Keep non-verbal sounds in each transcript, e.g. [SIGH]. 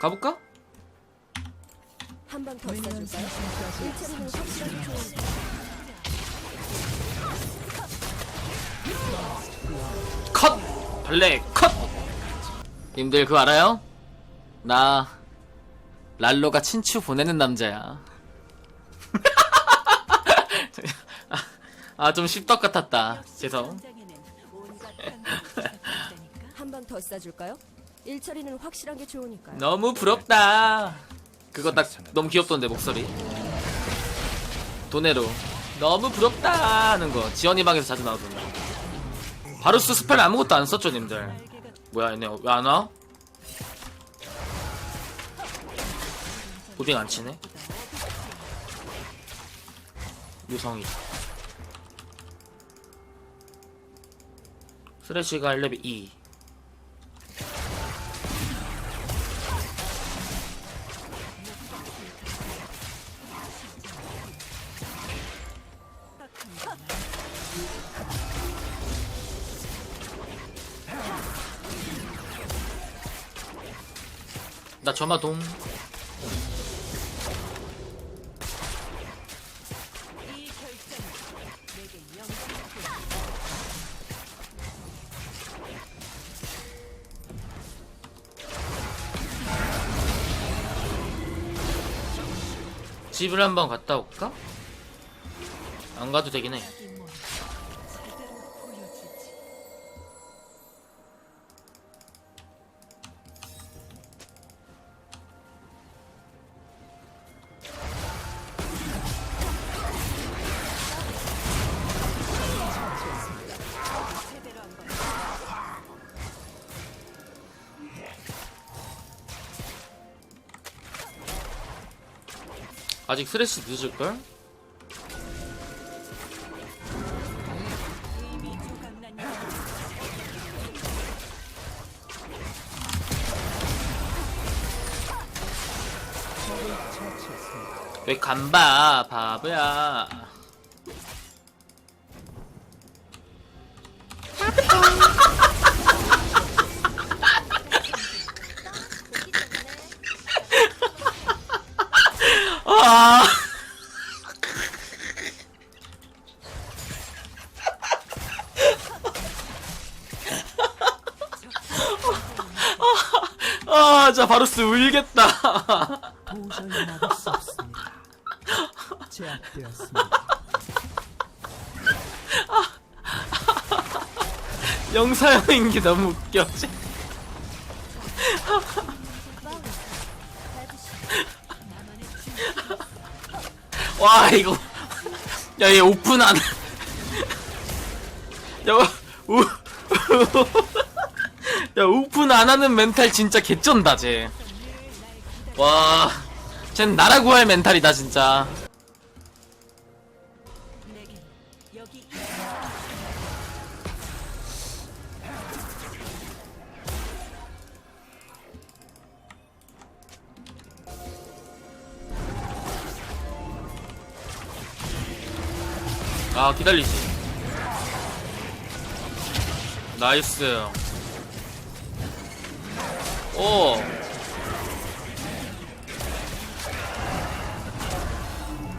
가볼까? 한번더 쏴줄까요? 일처리는 확실하게 좋으니까. 컷! 블랙 컷! 님들 그거 알아요? 나 랄로가 친추 보내는 남자야 [LAUGHS] 아좀 씹덕 같았다 죄송 한번더 쏴줄까요? 일처리는 확실한 게 좋으니까요. 너무 부럽다. 그거 딱 너무 귀엽던데 목소리. 도네로. 너무 부럽다 하는 거. 지연이 방에서 자주 나오던데 바루스 스펠 아무것도 안 썼죠 님들. 뭐야 얘네 왜 안 와? 부빙 안 치네? 유성이. 쓰레쉬가 1레벨 2 나 점화동 집을 한번 갔다 올까? 안 가도 되긴 해. 아직 스레시 늦을걸? 왜 간봐 바보야 [LAUGHS] 아 아, 자, 바루스 울겠다. 도저히 막을 수 없습니다. 제압되었습니다. 영사 형인 게 너무 웃겨. 와, 이거. [LAUGHS] 야, 얘 오픈 안. [LAUGHS] 야, 우. [LAUGHS] 야, 오픈 안 하는 멘탈 진짜 개쩐다, 쟤. 와. 쟨 나라 구할 멘탈이다, 진짜. 아, 기다리지. 나이스. 오.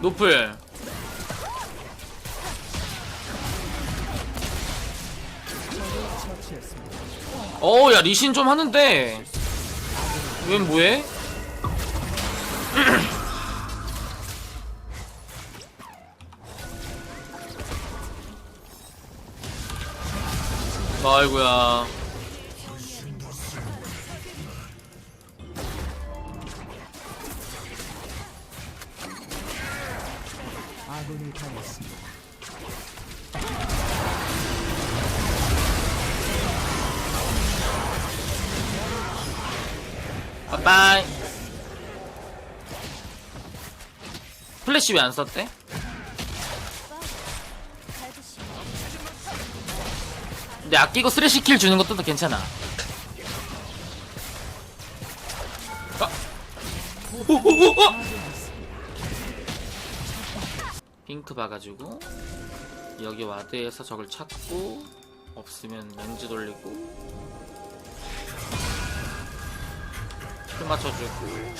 노플. 처치했습니다. 어, 야, 리신 좀 하는데. 웬 뭐해? 아이고야. 당했습니다. 빠빠이. 플래시 왜 안 썼대? 근데 아끼고 쓰레쉬 킬 주는 것도 더 괜찮아. 아. 오, 오, 오, 오! 핑크 봐가지고 여기 와드에서 적을 찾고 없으면 렌즈 돌리고 술 맞춰주고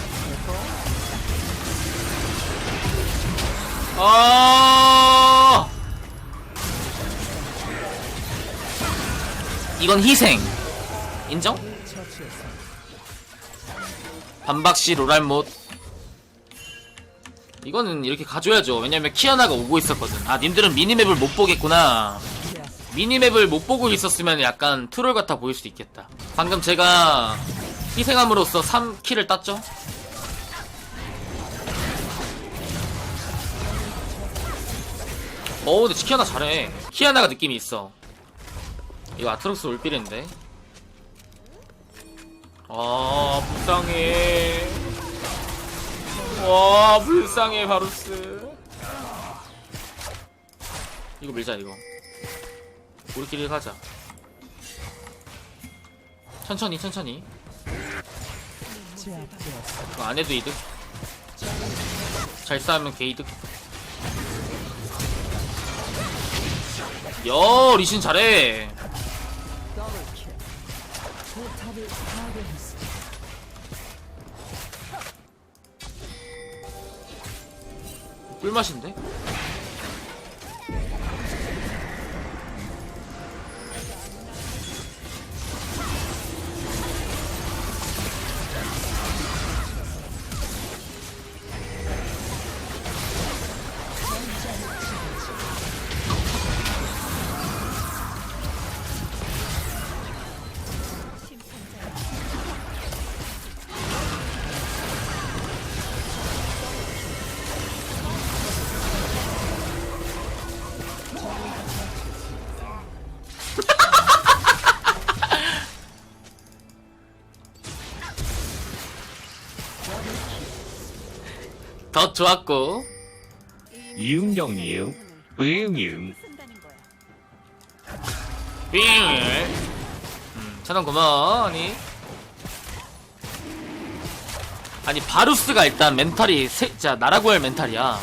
아 이건 희생. 인정? 반박시 로랄못. 이거는 이렇게 가져야죠. 왜냐면 키아나가 오고 있었거든. 아 님들은 미니맵을 못 보겠구나. 미니맵을 못 보고 있었으면 약간 트롤 같아 보일 수도 있겠다. 방금 제가 희생함으로써 3킬을 땄죠? 어 근데 키아나 잘해. 키아나가 느낌이 있어 이거 아트록스 올빌인데. 아 불쌍해. 와 불쌍해 바루스. 이거 밀자 이거. 우리끼리 가자. 천천히 천천히. 이거 안 해도 이득. 잘 싸우면 개이득. 여 리신 잘해 꿀맛인데? 더 좋았고. 이응정이요. 의응이응. 빙 음, 천원 고마워 아니. 아니 바루스가 일단 멘탈이 세, 진짜 나라 구할 멘탈이야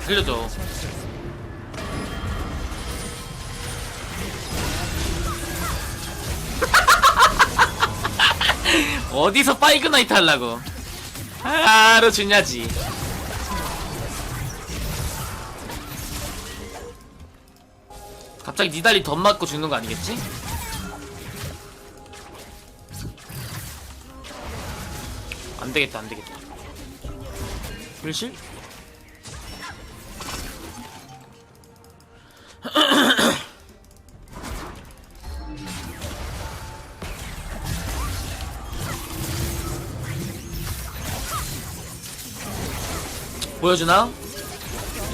아 살려줘 [LAUGHS] 어디서 파이크 나이트 하려고 바로 주냐지 갑자기 니달리 덧 맞고 죽는 거 아니겠지? 안 되겠다 안 되겠다 불실? 보여주나?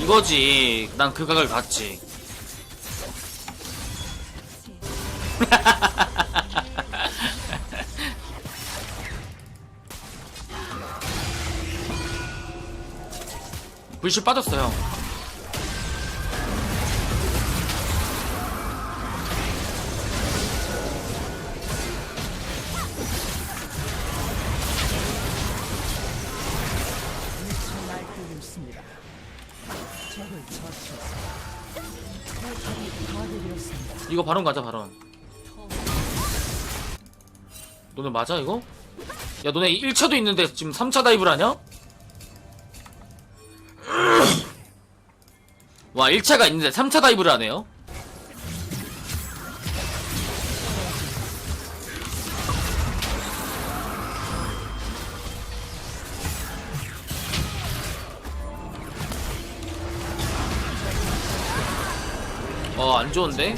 이거지. 난 그 각을 봤지. [LAUGHS] 불실 빠졌어요. 이거 바론 가자 바론 너네 맞아 이거? 야 너네 1차도 있는데 지금 3차 다이브를 하냐? 와 1차가 있는데 3차 다이브를 하네요 좋은데?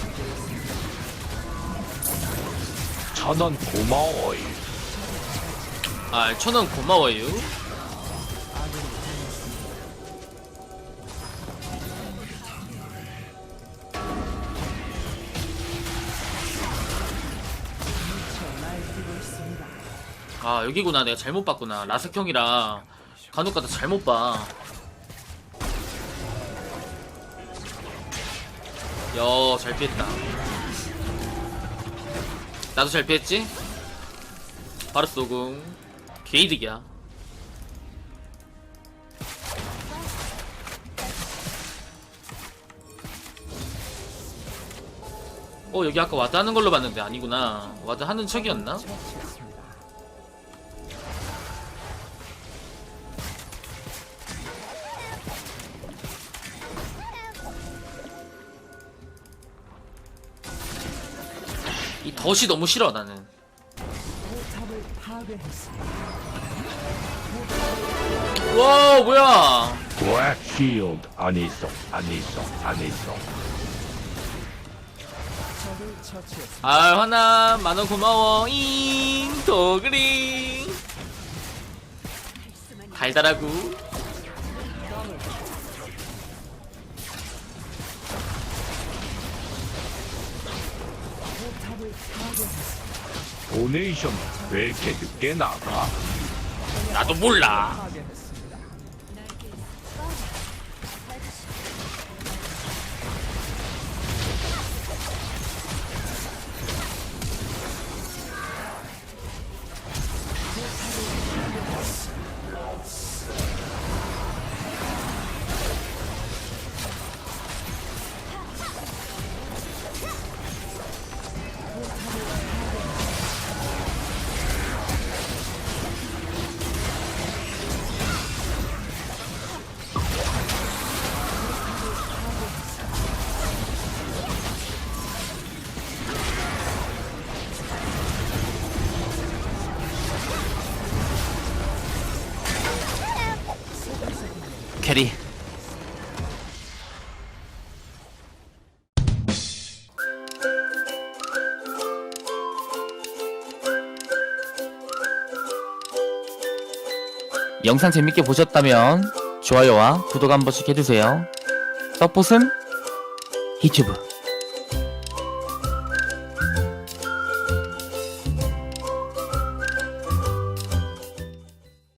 천원 고마워요. 아 천원 고마워요. 아 여기구나 내가 잘못 봤구나 라스형이라 간혹 가다 잘못 봐 여, 잘 피했다. 나도 잘 피했지? 바로 쏘궁. 게이득이야. 어, 여기 아까 와드 하는 걸로 봤는데 아니구나. 와드 하는 척이었나? 덫이 너무 싫어, 나는. 와, 뭐야! 블랙실드 안 있어 안 있어 안 있어. 아, 화남, 만원 고마워. 잉, 도그링. 달달하고. 도네이션 왜 이렇게 늦게 나가? 나도 몰라. 영상 재밌게 보셨다면 좋아요와 구독 한 번씩 해주세요. 서폿은 유튜브